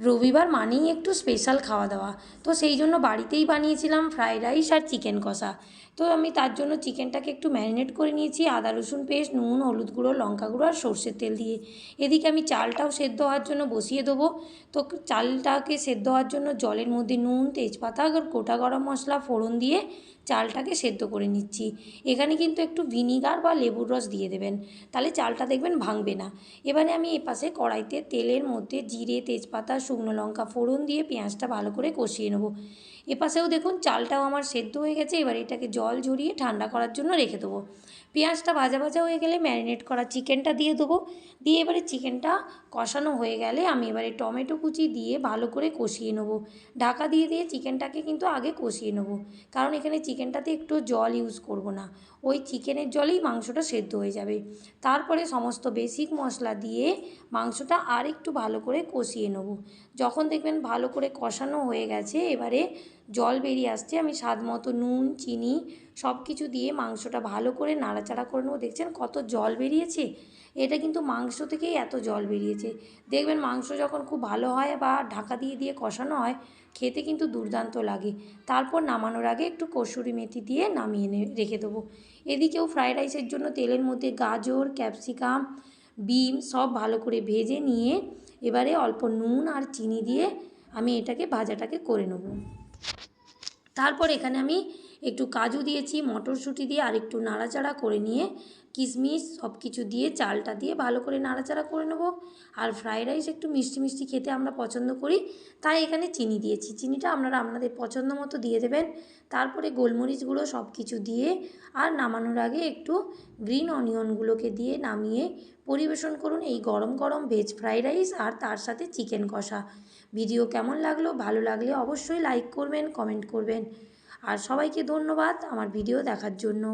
রবিবার মানেই একটু স্পেশাল খাওয়া দাওয়া তো সেই জন্য বাড়িতেই বানিয়েছিলাম ফ্রায়েড রাইস আর চিকেন কষা। তো আমি তার জন্য চিকেনটাকে একটু ম্যারিনেট করে নিয়েছি, আদা, রসুন পেস্ট নুন, হলুদ গুঁড়ো, লঙ্কা গুঁড়ো আর সর্ষের তেল দিয়ে। এদিকে আমি চালটাও সেদ্ধ হওয়ার জন্য বসিয়ে দেবো। তো চালটাকে সেদ্ধ হওয়ার জন্য জলের মধ্যে নুন, তেজপাতা আর গোটা গরম মশলা ফোড়ন দিয়ে চালটাকে সেদ্ধ করে নিচ্ছি। এখানে কিন্তু একটু ভিনিগার বা লেবুর রস দিয়ে দেবেন। তাহলে চালটা দেখবেন ভাঙবে না। এবারে আমি এপাশে কড়াইতে তেলের মধ্যে জিরে, তেজপাতা শুকনো লঙ্কা ফোড়ন দিয়ে পেঁয়াজটা ভালো করে কষিয়ে নেব। এপাশেও দেখুন চালটাও আমার সেদ্ধ হয়ে গেছে, এবার এটাকে জল ঝরিয়ে ঠান্ডা করার জন্য রেখে দেবো। পেঁয়াজটা ভাজা ভাজা হয়ে গেলে ম্যারিনেট করা চিকেনটা দিয়ে দেবো। দিয়ে এবারে চিকেনটা কষানো হয়ে গেলে আমি এবারে টমেটো কুচি দিয়ে ভালো করে কষিয়ে নেব। ঢাকা দিয়ে দিয়ে চিকেনটাকে কিন্তু আগে কষিয়ে নেব, কারণ এখানে চিকেনটাতে একটু জল ইউজ করব না। ওই চিকেনের জলেই মাংসটা সেদ্ধ হয়ে যাবে। তারপরে সমস্ত বেসিক মশলা দিয়ে মাংসটা আর একটু ভালো করে কষিয়ে নেব। যখন দেখবেন ভালো করে কষানো হয়ে গেছে, এবারে জল বেরিয়ে আসছে, আমি স্বাদ মতো নুন, চিনি সব কিছু দিয়ে মাংসটা ভালো করে নাড়াচাড়া করে নেব। দেখছেন কত জল বেরিয়েছে? এটা কিন্তু মাংস থেকেই এত জল বেরিয়েছে। দেখবেন মাংস যখন খুব ভালো হয় বা ঢাকা দিয়ে দিয়ে কষানো হয়, খেতে কিন্তু দুর্দান্ত লাগে। তারপর নামানোর আগে একটু কসুরি মেথি দিয়ে নামিয়ে রেখে দেবো। এদিকেও ফ্রায়েড রাইসের জন্য তেলের মধ্যে গাজর, ক্যাপসিকাম, বিম সব ভালো করে ভেজে নিয়ে এবারে অল্প নুন আর চিনি দিয়ে আমি এটাকে ভাজাটাকে করে নেব। তারপর এখানে আমি একটু কাজু দিয়েছি, মটরশুঁটি দিয়ে আর একটু নাড়াচাড়া করে নিয়ে কিশমিশ সব কিছু দিয়ে চালটা দিয়ে ভালো করে নাড়াচাড়া করে নেব। আর ফ্রায়েড রাইস একটু মিষ্টি মিষ্টি খেতে আমরা পছন্দ করি, তাই এখানে চিনি দিয়েছি। চিনিটা আপনারা আপনাদের পছন্দ মতো দিয়ে দেবেন। তারপরে গোলমরিচ গুঁড়ো সব কিছু দিয়ে আর নামানোর আগে একটু গ্রিন অনিয়নগুলোকে দিয়ে নামিয়ে পরিবেশন করুন এই গরম গরম ভেজ ফ্রায়েড রাইস আর তার সাথে চিকেন কষা। ভিডিও কেমন লাগল, ভালো লাগলে অবশ্যই লাইক করবেন, কমেন্ট করবেন। আর সবাইকে ধন্যবাদ আমার ভিডিও দেখার জন্য।